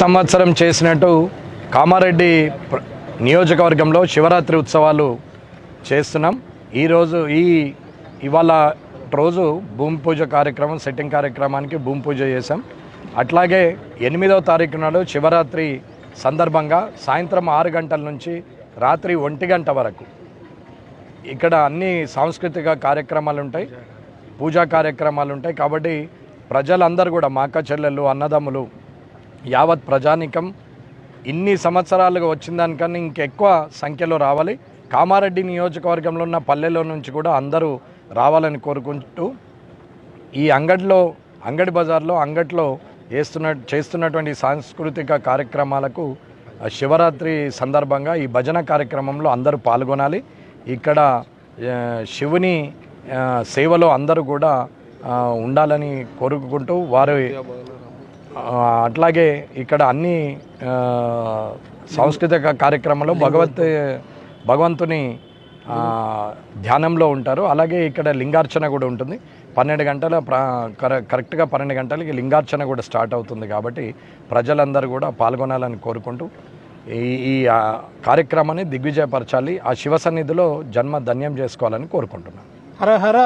సంవత్సరం చేసినట్టు కామారెడ్డి నియోజకవర్గంలో శివరాత్రి ఉత్సవాలు చేస్తున్నాం. ఈరోజు ఈ ఇవాళ రోజు భూమి పూజ కార్యక్రమం సెట్టింగ్ కార్యక్రమానికి భూమి పూజ చేశాం. అట్లాగే ఎనిమిదవ తారీఖు నాడు శివరాత్రి సందర్భంగా సాయంత్రం ఆరు గంటల నుంచి రాత్రి ఒంటి గంట వరకు ఇక్కడ అన్ని సాంస్కృతిక కార్యక్రమాలు ఉంటాయి పూజా కార్యక్రమాలు ఉంటాయి. కాబట్టి ప్రజలందరూ కూడా మాక చెల్లెళ్ళు అన్నదమ్ములు యావత్ ప్రజానికం ఇన్ని సంవత్సరాలుగా వచ్చిన దానికన్నా ఇంకెక్కువ సంఖ్యలో రావాలి. కామారెడ్డి నియోజకవర్గంలో ఉన్న పల్లెలో నుంచి కూడా అందరూ రావాలని కోరుకుంటూ ఈ అంగడిలో అంగడి బజార్లో అంగట్లో వేస్తున్న చేస్తున్నటువంటి సాంస్కృతిక కార్యక్రమాలకు శివరాత్రి సందర్భంగా ఈ భజన కార్యక్రమంలో అందరూ పాల్గొనాలి. ఇక్కడ శివుని సేవలో అందరూ కూడా ఉండాలని కోరుకుంటూ వారి అట్లాగే ఇక్కడ అన్ని సాంస్కృతిక కార్యక్రమంలో భగవత్ భగవంతుని ధ్యానంలో ఉంటారు. అలాగే ఇక్కడ లింగార్చన కూడా ఉంటుంది. పన్నెండు గంటల కర- కరెక్ట్గా పన్నెండు గంటలకి లింగార్చన కూడా స్టార్ట్ అవుతుంది కాబట్టి ప్రజలందరూ కూడా పాల్గొనాలని కోరుకుంటూ ఈ ఈ కార్యక్రమాన్ని దిగ్విజయపరచాలి. ఆ శివ సన్నిధిలో జన్మ ధన్యం చేసుకోవాలని కోరుకుంటున్నాను. హర హర.